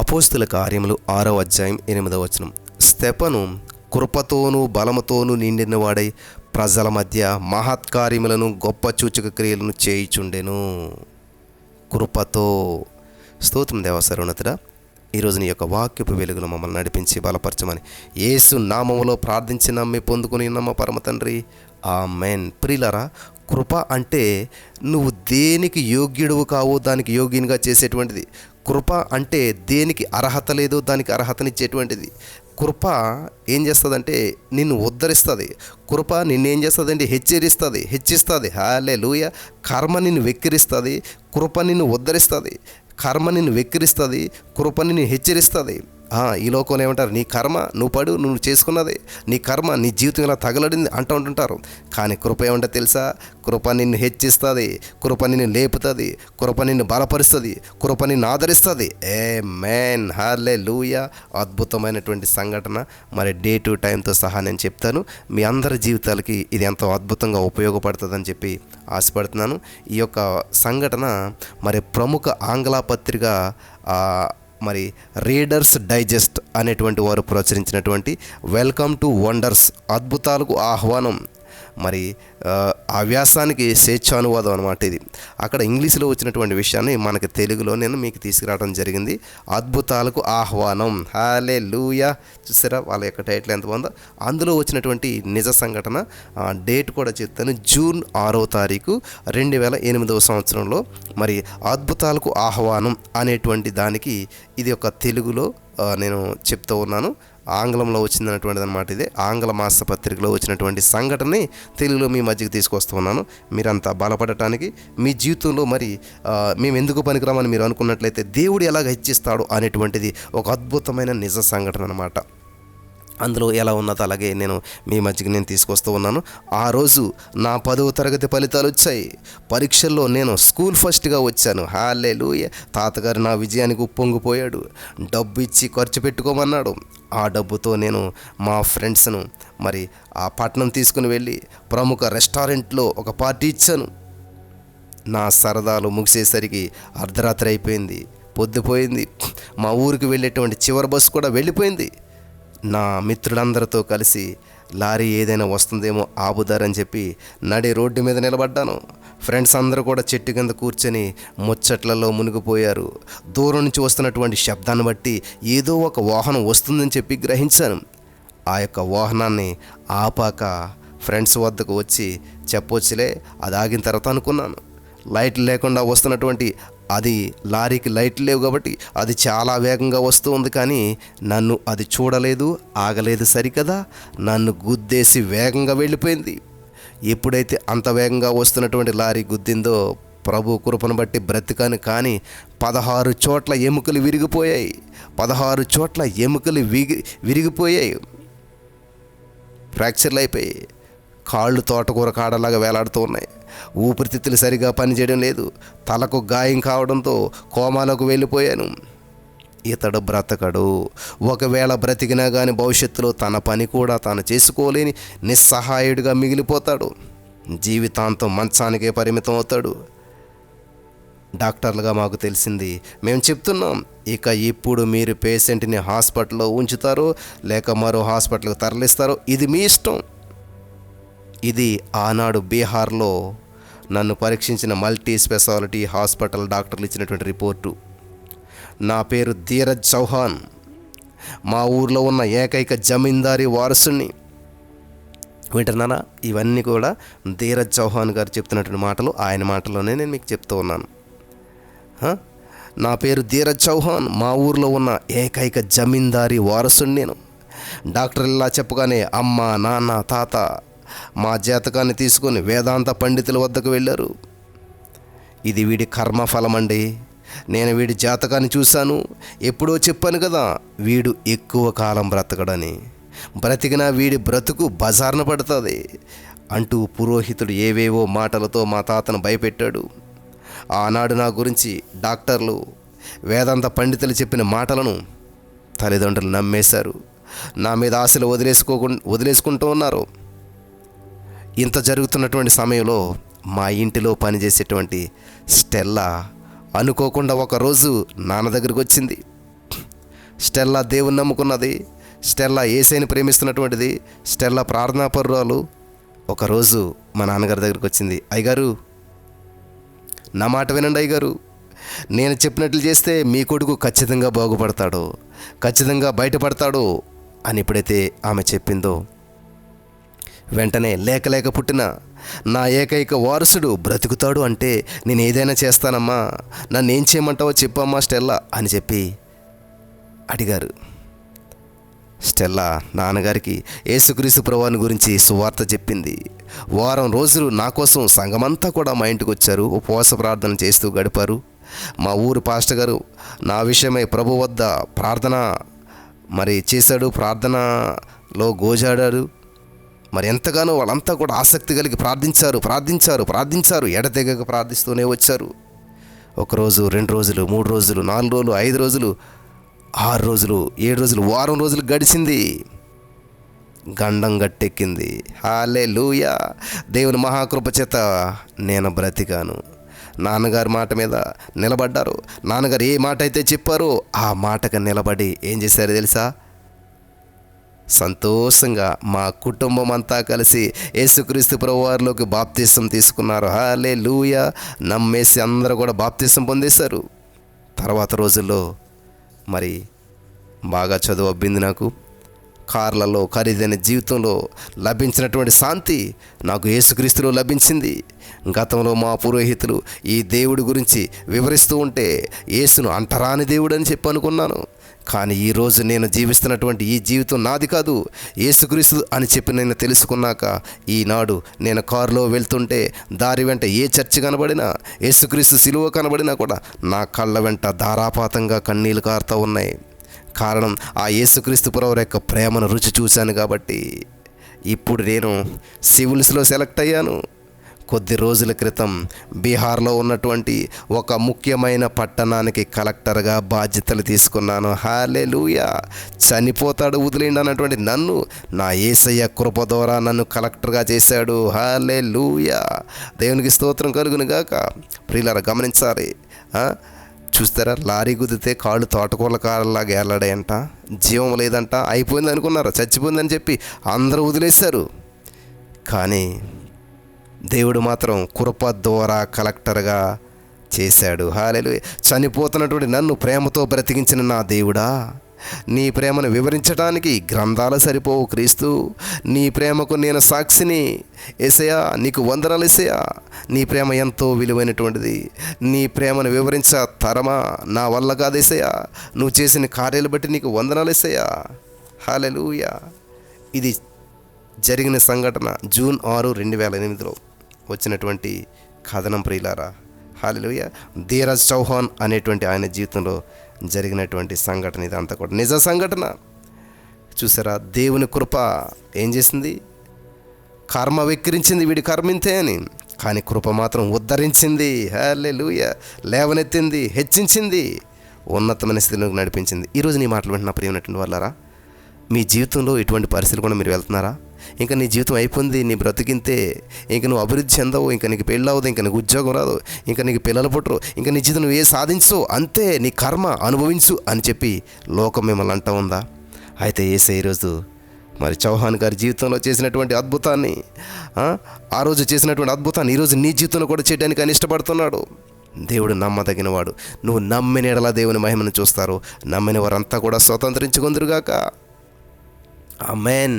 అపోస్తుల కార్యములు ఆరో అధ్యాయం ఎనిమిదవ వచనం. స్తెపను కృపతోనూ బలముతోనూ నిండినవాడై ప్రజల మధ్య మహత్కార్యములను గొప్ప సూచక క్రియలను చేయిచుండెను. కృపతో. స్తోత్రం దేవసరోన్నతుడా ఈరోజు నీ యొక్క వాక్యపు వెలుగును మమ్మల్ని నడిపించి బలపరచమని యేసు నామములో ప్రార్థించి నమ్మి పొందుకుని నమ్మ పరమ తండ్రి. ఆ మెన్ ప్రిలరా కృప అంటే నువ్వు దేనికి యోగ్యుడువు కావో దానికి యోగ్యునిగా చేసేటువంటిది. కృప అంటే దేనికి అర్హత లేదో దానికి అర్హతనిచ్చేటువంటిది. కృప ఏం చేస్తుందంటే నిన్ను ఉద్ధరిస్తుంది. కృప నిన్నేం చేస్తుందంటే హెచ్చరిస్తుంది హెచ్చిస్తుంది. హాలే లూయ కర్మ నిన్ను వెక్కిరిస్తుంది కృప నిన్ను ఉద్ధరిస్తుంది. కర్మ నిన్ను వెక్కిరిస్తుంది కృప నిన్ను హెచ్చరిస్తుంది. ఈ లోకంలో ఏమంటారు? నీ కర్మ నువ్వు పడు నువ్వు చేసుకున్నది నీ కర్మ నీ జీవితం ఇలా తగలడింది అంటూ ఉంటుంటారు. కానీ కృప ఏమంటే తెలుసా? కృప నిన్ను హెచ్చిస్తుంది కృప నిన్ను లేపుతుంది కృప నిన్ను బలపరుస్తుంది కృప నిన్ను ఆదరిస్తుంది. ఏ మ్యాన్ హార్లే లూయ అద్భుతమైనటువంటి సంఘటన. మరి డే టు టైంతో సహా నేను చెప్తాను. మీ అందరి జీవితాలకి ఇది ఎంతో అద్భుతంగా ఉపయోగపడుతుందని చెప్పి ఆశపడుతున్నాను. ఈ యొక్క సంఘటన మరి ప్రముఖ ఆంగ్ల పత్రిక మరి రీడర్స్ డైజెస్ట్ అనేటువంటి వారు ప్రచురించినటువంటి వెల్కమ్ టు వండర్స్ అద్భుతాలకు ఆహ్వానం మరి ఆ, వ్యాసానికి స్వేచ్ఛానువాదం అనమాట ఇది. అక్కడ ఇంగ్లీష్లో వచ్చినటువంటి విషయాన్ని మనకి తెలుగులో నేను మీకు తీసుకురావడం జరిగింది. అద్భుతాలకు ఆహ్వానం. హాలే లూయా చూసారా? వాళ్ళ యొక్క టైటిల్ ఎంత బాగుందో. అందులో వచ్చినటువంటి నిజ సంఘటన డేట్ కూడా చెప్తాను. జూన్ ఆరో తారీఖు రెండు వేల ఎనిమిదవ సంవత్సరంలో. మరి అద్భుతాలకు ఆహ్వానం అనేటువంటి దానికి ఇది ఒక తెలుగులో నేను చెప్తూ ఉన్నాను. ఆంగ్లంలో వచ్చిందన్నటువంటిది అనమాట ఇది. ఆంగ్ల మాస పత్రికలో వచ్చినటువంటి సంఘటనని తెలుగులో మీ మధ్యకి తీసుకొస్తున్నాను మీరంతా బలపడటానికి మీ జీవితంలో మరి మేము ఎందుకు పనికిరామని మీరు అనుకున్నట్లయితే దేవుడు ఎలాగ హెచ్చిస్తాడు అనేటువంటిది ఒక అద్భుతమైన నిజ సంఘటన అనమాట అందులో ఎలా ఉన్నదో అలాగే నేను మీ మధ్యకి నేను తీసుకొస్తూ ఉన్నాను. ఆ రోజు నా పదవ తరగతి ఫలితాలు వచ్చాయి. పరీక్షల్లో నేను స్కూల్ ఫస్ట్గా వచ్చాను. హాలే తాతగారు నా విజయానికి ఉప్పొంగిపోయాడు. డబ్బు ఇచ్చి ఖర్చు పెట్టుకోమన్నాడు. ఆ డబ్బుతో నేను మా ఫ్రెండ్స్ను మరి ఆ పట్టణం తీసుకుని వెళ్ళి ప్రముఖ రెస్టారెంట్లో ఒక పార్టీ ఇచ్చాను. నా సరదాలు ముగిసేసరికి అర్ధరాత్రి అయిపోయింది. పొద్దుపోయింది. మా ఊరికి వెళ్ళేటువంటి చివరి బస్సు కూడా వెళ్ళిపోయింది. నా మిత్రులందరితో కలిసి లారీ ఏదైనా వస్తుందేమో ఆపుదారని చెప్పి నడి రోడ్డు మీద నిలబడ్డాను. ఫ్రెండ్స్ అందరూ కూడా చెట్టు కింద కూర్చొని ముచ్చట్లలో మునిగిపోయారు. దూరం నుంచి వస్తున్నటువంటి శబ్దాన్ని బట్టి ఏదో ఒక వాహనం వస్తుందని చెప్పి గ్రహించాను. ఆ యొక్క వాహనాన్ని ఆపాక ఫ్రెండ్స్ వద్దకు వచ్చి చెప్పొచ్చులే అది ఆగిన తర్వాత అనుకున్నాను. లైట్లు లేకుండా వస్తున్నటువంటి అది లారీకి లైట్లు లేవు కాబట్టి అది చాలా వేగంగా వస్తూ ఉంది కానీ నన్ను అది చూడలేదు ఆగలేదు సరికదా? నన్ను గుద్దేసి వేగంగా వెళ్ళిపోయింది. ఎప్పుడైతే అంత వేగంగా వస్తున్నటువంటి లారీ గుద్దిందో ప్రభు కృపను బట్టి బ్రతికాను కానీ పదహారు చోట్ల ఎముకలు విరిగిపోయాయి. పదహారు చోట్ల ఎముకలు విగి విరిగిపోయాయి. ఫ్రాక్చర్లు అయిపోయాయి. కాళ్ళు తోటకూర కాడలాగా వేలాడుతూ ఉన్నాయి. ఊపిరితిత్తులు సరిగా పనిచేయడం లేదు. తలకు గాయం కావడంతో కోమాలోకి వెళ్ళిపోయాను. ఇతడు బ్రతకడు. ఒకవేళ బ్రతికినా కానీ భవిష్యత్తులో తన పని కూడా తాను చేసుకోలేని నిస్సహాయుడిగా మిగిలిపోతాడు. జీవితాంతం మంచానికే పరిమితం అవుతాడు. డాక్టర్లుగా మాకు తెలిసింది. మేము చెప్తున్నాం ఇక ఇప్పుడు మీరు పేషెంట్ని హాస్పిటల్లో ఉంచుతారో లేక మరో హాస్పిటల్కి తరలిస్తారో ఇది మీ ఇష్టం. ఇది ఆనాడు బీహార్లో నన్ను పరీక్షించిన మల్టీ స్పెషాలిటీ హాస్పిటల్ డాక్టర్లు ఇచ్చినటువంటి రిపోర్టు. నా పేరు ధీరజ్ చౌహాన్. మా ఊర్లో ఉన్న ఏకైక జమీందారీ వారసుని వింటున్నానా ఇవన్నీ కూడా ధీరజ్ చౌహాన్ గారు చెప్తున్నటువంటి మాటలు ఆయన మాటలోనే నేను మీకు చెప్తూ ఉన్నాను. నా పేరు ధీరజ్ చౌహాన్. మా ఊర్లో ఉన్న ఏకైక జమీందారీ వారసుని నేను. డాక్టర్ ఇలా చెప్పగానే అమ్మ నాన్న తాత మా జాతకాన్ని తీసుకొని వేదాంత పండితుల వద్దకు వెళ్ళారు. ఇది వీడి కర్మఫలం అండి నేను వీడి జాతకాన్ని చూశాను. ఎప్పుడో చెప్పాను కదా వీడు ఎక్కువ కాలం బ్రతకడని. బ్రతికినా వీడి బ్రతుకు బజార్న పడుతుంది అంటూ పురోహితుడు ఏవేవో మాటలతో మా తాతను భయపెట్టాడు. ఆనాడు నా గురించి డాక్టర్లు వేదాంత పండితులు చెప్పిన మాటలను తల్లిదండ్రులు నమ్మేశారు. నా మీద ఆశలు వదిలేసుకోకు వదిలేసుకుంటూ ఉన్నారు. ఇంత జరుగుతున్నటువంటి సమయంలో మా ఇంటిలో పనిచేసేటువంటి స్టెల్లా అనుకోకుండా ఒకరోజు నాన్న దగ్గరికి వచ్చింది. స్టెల్లా దేవుని నమ్ముకున్నది. స్టెల్లా ఏసైని ప్రేమిస్తున్నటువంటిది. స్టెల్లా ప్రార్థనాపరురాలు ఒకరోజు మా నాన్నగారి దగ్గరికి వచ్చింది. అయ్యగారు నా మాట వినండి అయ్యగారు. నేను చెప్పినట్లు చేస్తే మీ కొడుకు ఖచ్చితంగా బాగుపడతాడు. ఖచ్చితంగా బయటపడతాడు అని ఎప్పుడైతే ఆమె చెప్పిందో వెంటనే లేక లేక పుట్టిన నా ఏకైక వారసుడు బ్రతుకుతాడు అంటే నేను ఏదైనా చేస్తానమ్మా. నన్ను ఏం చేయమంటావో చెప్పమ్మా స్టెల్లా అని చెప్పి అడిగారు. స్టెల్లా నాన్నగారికి యేసుక్రీస్తు ప్రభువాని గురించి సువార్త చెప్పింది. వారం రోజులు నా కోసం సంఘమంతా కూడా మా ఇంటికి వచ్చారు. ఉపవాస ప్రార్థన చేస్తూ గడిపారు. మా ఊరు పాస్టర్ గారు నా విషయమై ప్రభు వద్ద ప్రార్థన మరి చేశాడు. ప్రార్థనలో గోజాడాడు మరి ఎంతగానో వాళ్ళంతా కూడా ఆసక్తి కలిగి ప్రార్థించారు ప్రార్థించారు ప్రార్థించారు. ఎడతెగక ప్రార్థిస్తూనే వచ్చారు. ఒకరోజు రెండు రోజులు మూడు రోజులు నాలుగు రోజులు ఐదు రోజులు ఆరు రోజులు ఏడు రోజులు వారం రోజులు గడిచింది. గండం గట్టెక్కింది. హాలే లూయా దేవుని మహాకృప చేత నేను బ్రతికాను. నాన్నగారి మాట మీద నిలబడ్డారు. నాన్నగారు ఏ మాట అయితే చెప్పారో ఆ మాటకు నిలబడి ఏం చేశారో తెలుసా? సంతోషంగా మా కుటుంబం అంతా కలిసి యేసుక్రీస్తు ప్రభువారిలోకి బాప్తీసం తీసుకున్నారు. హాలే లూయ నమ్మేసి అందరూ కూడా బాప్తీసం పొందేశారు. తర్వాత రోజుల్లో మరి బాగా చదువు అబ్బింది నాకు. కార్లలో ఖరీదైన జీవితంలో లభించినటువంటి శాంతి నాకు యేసుక్రీస్తులో లభించింది. గతంలో మా పురోహితులు ఈ దేవుడి గురించి వివరిస్తూ ఉంటే యేసును అంటరాని దేవుడు అని చెప్పి అనుకున్నాను. కానీ ఈరోజు నేను జీవిస్తున్నటువంటి ఈ జీవితం నాది కాదు ఏసుక్రీస్తు అని చెప్పి నేను తెలుసుకున్నాక ఈనాడు నేను కారులో వెళ్తుంటే దారి వెంట ఏ చర్చి కనబడినా ఏసుక్రీస్తు సిలువ కనబడినా కూడా నా కళ్ళ వెంట ధారాపాతంగా కన్నీళ్ళు కారుతూ ఉన్నాయి. కారణం ఆ యేసుక్రీస్తు పురవర యొక్క ప్రేమను రుచి చూశాను కాబట్టి ఇప్పుడు నేను సివిల్స్లో సెలెక్ట్ అయ్యాను. కొద్ది రోజుల క్రితం బీహార్లో ఉన్నటువంటి ఒక ముఖ్యమైన పట్టణానికి కలెక్టర్గా బాధ్యతలు తీసుకున్నాను. హాలే లూయా చనిపోతాడు వదిలేండి అన్నటువంటి నన్ను నా ఏసయ్య కృప ద్వారా నన్ను కలెక్టర్గా చేశాడు. హాలే లూయా దేవునికి స్తోత్రం కలుగును గాక. ప్రియులారా గమనించాలి. చూస్తారా లారీ గుద్దితే కాళ్ళు తోటకూరల కాళ్ళలాగా ఏలాడాయంట జీవం లేదంట. అయిపోయింది అనుకున్నారు? చచ్చిపోయిందని చెప్పి అందరూ వదిలేశారు. కానీ దేవుడు మాత్రం కృప ద్వారా కలెక్టర్గా చేశాడు. హాలెలు చనిపోతున్నటువంటి నన్ను ప్రేమతో బ్రతికించిన నా దేవుడా నీ ప్రేమను వివరించడానికి గ్రంథాలు సరిపోవు క్రీస్తు. నీ ప్రేమకు నేను సాక్షిని. ఎసయా నీకు వందనాలు ఎసయా నీ ప్రేమ ఎంతో విలువైనటువంటిది. నీ ప్రేమను వివరించ తరమా. నా వల్ల కాదేసయా నువ్వు చేసిన కార్యాలు బట్టి నీకు వందనాలు ఏసయా హాలెలుయా ఇది జరిగిన సంఘటన జూన్ ఆరు రెండు వేల ఎనిమిదిలో. వచ్చినటువంటి కథనం ప్రియులారా. హాలెలుయ ధీరజ్ చౌహాన్ అనేటువంటి ఆయన జీవితంలో జరిగినటువంటి సంఘటన ఇదంతా కూడా. నిజ సంఘటన. చూసారా? దేవుని కృప ఏం చేసింది? కర్మ వెక్కిరించింది వీడి కర్మింతే అని. కానీ కృప మాత్రం ఉద్ధరించింది. హలే లేవనెత్తింది హెచ్చించింది. ఉన్నతమైన స్థితిలోకి నడిపించింది. ఈరోజు నీ మాటలు వింటున్న ప్రియమైనటువంటి వాళ్ళారా మీ జీవితంలో ఇటువంటి పరిస్థితులు కూడా మీరు వెళ్తున్నారా? ఇంకా నీ జీవితం అయిపోయింది నీ బ్రతికింతే ఇంకా నువ్వు అభివృద్ధి చెందవు ఇంకా నీకు పెళ్ళి అవ్వదు ఇంకా నీకు ఉద్యోగం రాదు ఇంకా నీకు పిల్లలు పుట్టరు ఇంకా నీ జీవితం నువ్వు ఏ సాధించు అంతే నీ కర్మ అనుభవించు అని చెప్పి లోకం మిమ్మల్ని అంటా ఉందా? అయితే ఏసే ఈరోజు మరి చౌహాన్ గారి జీవితంలో చేసినటువంటి అద్భుతాన్ని ఆ, రోజు చేసినటువంటి అద్భుతాన్ని ఈరోజు నీ జీవితంలో కూడా చేయడానికి ఆయన ఇష్టపడుతున్నాడు. దేవుడు నమ్మదగినవాడు. నువ్వు నమ్మిన ఎడలా దేవుని మహిమను చూస్తారు. నమ్మిన వారంతా కూడా స్వతంత్రించుకుందరుగాక. అమెన్